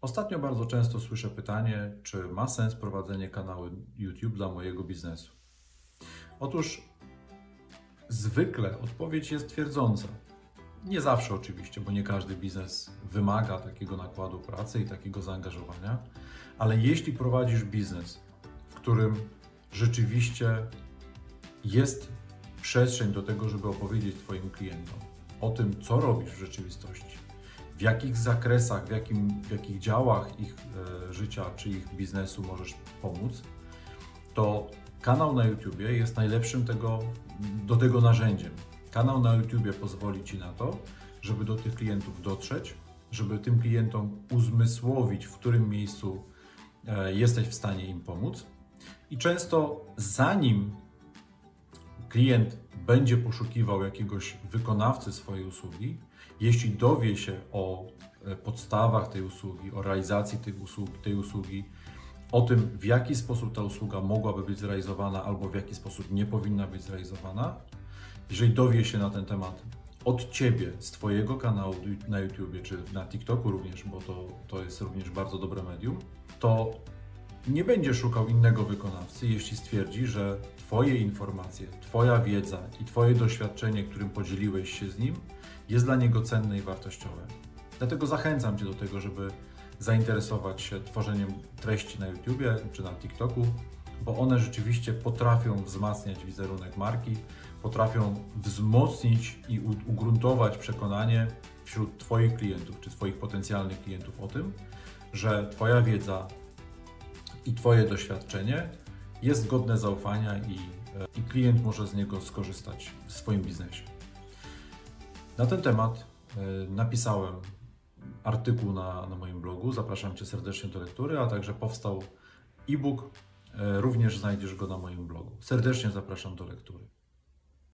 Ostatnio bardzo często słyszę pytanie, czy ma sens prowadzenie kanału YouTube dla mojego biznesu. Otóż zwykle odpowiedź jest twierdząca. Nie zawsze oczywiście, bo nie każdy biznes wymaga takiego nakładu pracy i takiego zaangażowania, ale jeśli prowadzisz biznes, w którym rzeczywiście jest przestrzeń do tego, żeby opowiedzieć Twoim klientom o tym, co robisz w rzeczywistości, w jakich zakresach, w, jakim, w jakich działach ich e, życia czy ich biznesu możesz pomóc, to kanał na YouTubie jest najlepszym tego, do tego narzędziem. Kanał na YouTubie pozwoli Ci na to, żeby do tych klientów dotrzeć, żeby tym klientom uzmysłowić, w którym miejscu e, jesteś w stanie im pomóc. I często zanim klient będzie poszukiwał jakiegoś wykonawcy swojej usługi, jeśli dowie się o e, podstawach tej usługi, o realizacji tej usługi, tej usługi, o tym, w jaki sposób ta usługa mogłaby być zrealizowana albo w jaki sposób nie powinna być zrealizowana, jeżeli dowie się na ten temat od Ciebie, z Twojego kanału na YouTubie czy na TikToku również, bo to, to jest również bardzo dobre medium, to nie będzie szukał innego wykonawcy, jeśli stwierdzi, że Twoje informacje, Twoja wiedza i Twoje doświadczenie, którym podzieliłeś się z nim, jest dla niego cenne i wartościowe. Dlatego zachęcam Cię do tego, żeby zainteresować się tworzeniem treści na YouTubie czy na TikToku, bo one rzeczywiście potrafią wzmacniać wizerunek marki, potrafią wzmocnić i ugruntować przekonanie wśród Twoich klientów czy Twoich potencjalnych klientów o tym, że Twoja wiedza i Twoje doświadczenie jest godne zaufania i, e, i klient może z niego skorzystać w swoim biznesie. Na ten temat e, napisałem artykuł na, na moim blogu. Zapraszam Cię serdecznie do lektury, a także powstał e-book. E, Również znajdziesz go na moim blogu. Serdecznie zapraszam do lektury.